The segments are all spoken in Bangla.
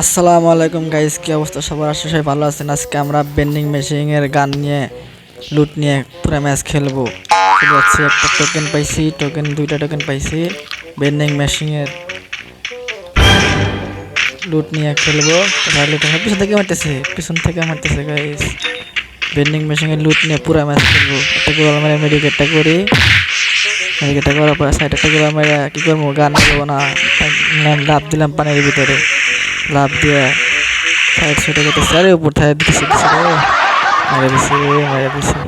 আসসালামু আলাইকুম গাইজ কি অবস্থা? সবার আশা, সবাই ভালো আছেন? আজকে আমরা বেন্ডিং মেশিনের গান নিয়ে লুট নিয়ে পুরো ম্যাচ খেলব। আছে একটা টোকেন পাইছি টোকেন দুইটা টোকেন পাইছি। বেন্ডিং মেশিনের লুট নিয়ে খেলব। পিছন থেকে মারতেছে, পিছন থেকে মারতেছে গাইস বেন্ডিং মেশিং এর লুট নিয়ে পুরো ম্যাচ খেলব। একটা গোল মেরে মেডিকেটটা করি। মেডিকেটটা করার পর সাইড একটা গোল মেরে কি করব? গান নেব না। লাভ দিলাম পানির ভিতরে। লাভ দিয়ে সাইড ছুটে যেতেছে আরে উপর থেকে দিতেছে দিছে রে। দিছে মারে দিছে।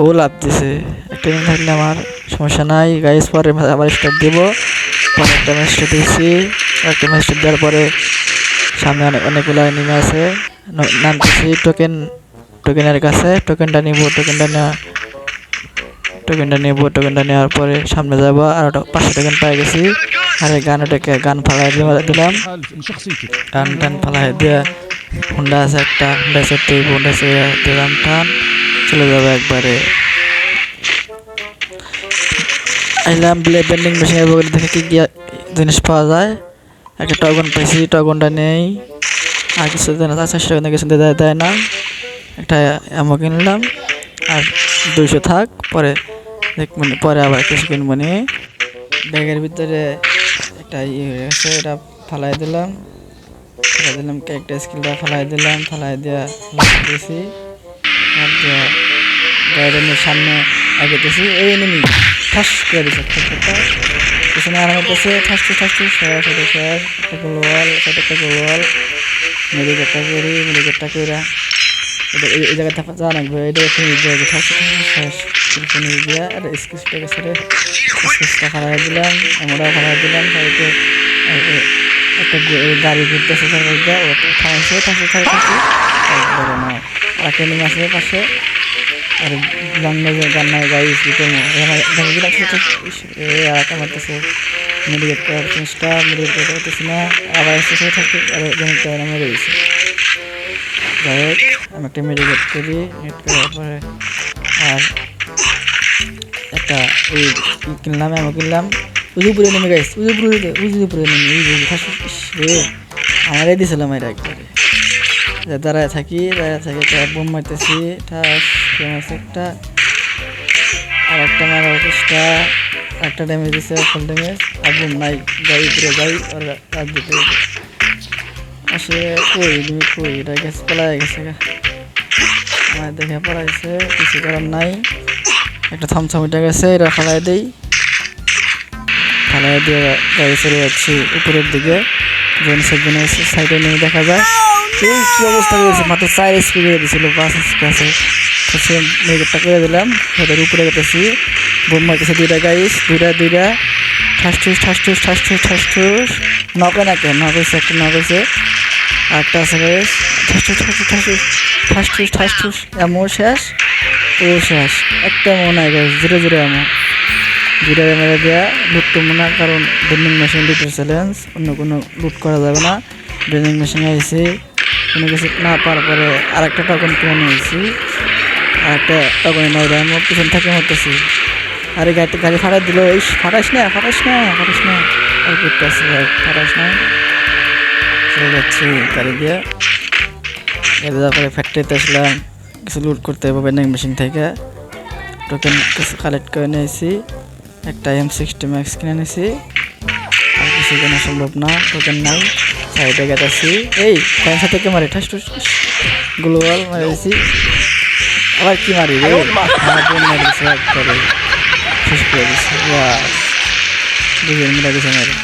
ও লাভ দিছে। একটা দিন থাকলে আমার সমস্যা নাই। গাইস পরে আবার স্টার্ট দিব। পরে একটা ম্যাচ স্টার্ট দিয়েছি। একটা ম্যাচ দেওয়ার পরে সামনে অনেক, অনেকগুলো এনিমি আছে। নামতেছি টোকেন টোকেনের কাছে। টোকেনটা নিব টোকেনটা নেওয়া টোকেনটা নেব টোকেনটা নেওয়ার পরে সামনে যাব। আর পাঁচশো টোকেন পেয়ে গেছি। আরে গান ওটাকে গান ফালাই দিলাম। গান টান ফালাই দিয়ে হুন্ডা আছে একটা, হুন্ডা সত্যি হুন্ডা দিলাম টান, চলে যাবে একবারে। আইলাম ব্লেড বেন্ডিং মেশিনের বগলে দেখে কী কী জিনিস পাওয়া যায়। একটা টগন পেয়েছি টগনটা নেই। আর কিছু দিন আছে চারশো টাকা কিছু দেয় দেয় না। একটা এমন কিনলাম, আর দুইশো থাক, পরে মানে পরে আবার কিছু কিনবো নিয়ে ব্যাগের ভিতরে একটা ইয়ে হয়ে গেছে, এটা ফালাই দিলাম। ফালাই দিলাম একটা স্কিলটা ফালাই দিলাম, ফালাই দিয়ে দিয়েছি আর গাড়ির সামনে আগেতেছি এই নেমি ঠাস করে দিচ্ছে একটা পিছনে আর করতেছে ঠাসতে ঠাসতে শেষ এটা শেষ। একটা গোলওয়াল সেটা একটা গোলওয়াল মেডিকেটটা করি মেডিকেটটা করে এটা এই এই জায়গাটা যা লাগবে এটা এখানে জায়গা ঠাসতে ঠাসতে শেষ। পিছনে দিয়ে আর গেছে রে। স্কিসটা ফালাই দিলাম আমরা ফালাই দিলাম না। আবার যাই আমি একটা মেডিকেট করি মেডিকেট করার পরে আর একটা ওই কিনলাম আমি কিনলাম উজুপুরে নেমে গাইস উজুপুরে উজুপুরে নেমে উজুপুরে রে আমারই দিয়েছিলাম এটা একবারে দাঁড়ায় থাকি দাঁড়ায় থাকি একটা বোম মারতেছি ঠাস ফেমাস একটা আর একটা মারার চেষ্টা একটা ড্যামেজ দিছে ফুল ড্যামেজ আর বোম নাই গাড়ি পুরো যাই আর রাত দিতে আসে কই তুমি কই এটা গেছে পলায় গেছে আমার দেখে পড়াইছে, কিছু করার নাই। একটা থামথামিটা গেছে এটা ফালাই দেই। ফালাই দিয়ে গাড়ি চলে যাচ্ছি উপরের দিকে। জেন সেজনে সাইডে নিয়ে দেখা যায় এই কি অবস্থা হয়েছে? মাত্র চার স্পিড করে দিয়েছিল বাস স্পেসে সে মেয়েটা করে দিলাম, ওদের উপরে গেতেছি বোম মারতেছে দুইটা গাইস দুইটা দুইটা। ঠাস, ঠুস ঠাস ঠুস ঠাস ঠুস ঠাস, ঠুস। নকে না কেন? নক হয়েছে, একটা নক হয়েছে। একটা আছে গাইস ঠাস, ঠুস, ঠাস ঠাস ঠাস, ঠুস, ঠাস এমন শেষ ও শেষ একটা মনে হয় জোরে জোরে এমন দুইটা মেরে দেওয়া লুট করব না, কারণ বেন্ডিং মেশিন লুটের চ্যালেঞ্জ অন্য কোনো লুট করা যাবে না। বেন্ডিং মেশিন আইসি কোনো কিছু না পাওয়ার পরে আর একটা টকন কিনে নিয়েছি আর একটা টকন নাই রে আমি পিছন থেকে মরতেছি। আরে গাড়িতে গাড়ি ফাটাই দিল এই ফাটাস না ফাটাস না ফাটাস না। আর করতে আসছে ফাটাস না। চলে যাচ্ছি গাড়ি দিয়ে গাড়ি যাওয়ার পরে ফ্যাক্টরিতে আসলাম কিছু লুট করতে হবে বেন্ডিং মেশিন থেকে। টোকেন কিছু কালেক্ট করে নিয়েছি একটা এম সিক্সটি ম্যাক্স কিনে নিয়েছি। আর কিছু কেনা সম্ভব না টোকেন নাই সাইডে গেটাছি এই ফ্যান সাথে কে মারি? ঠাস টুস গ্লোবাল মারিছি আবার কি মারি রে? শেষ করে দিচ্ছে দুজন মিলে গেছে মারি।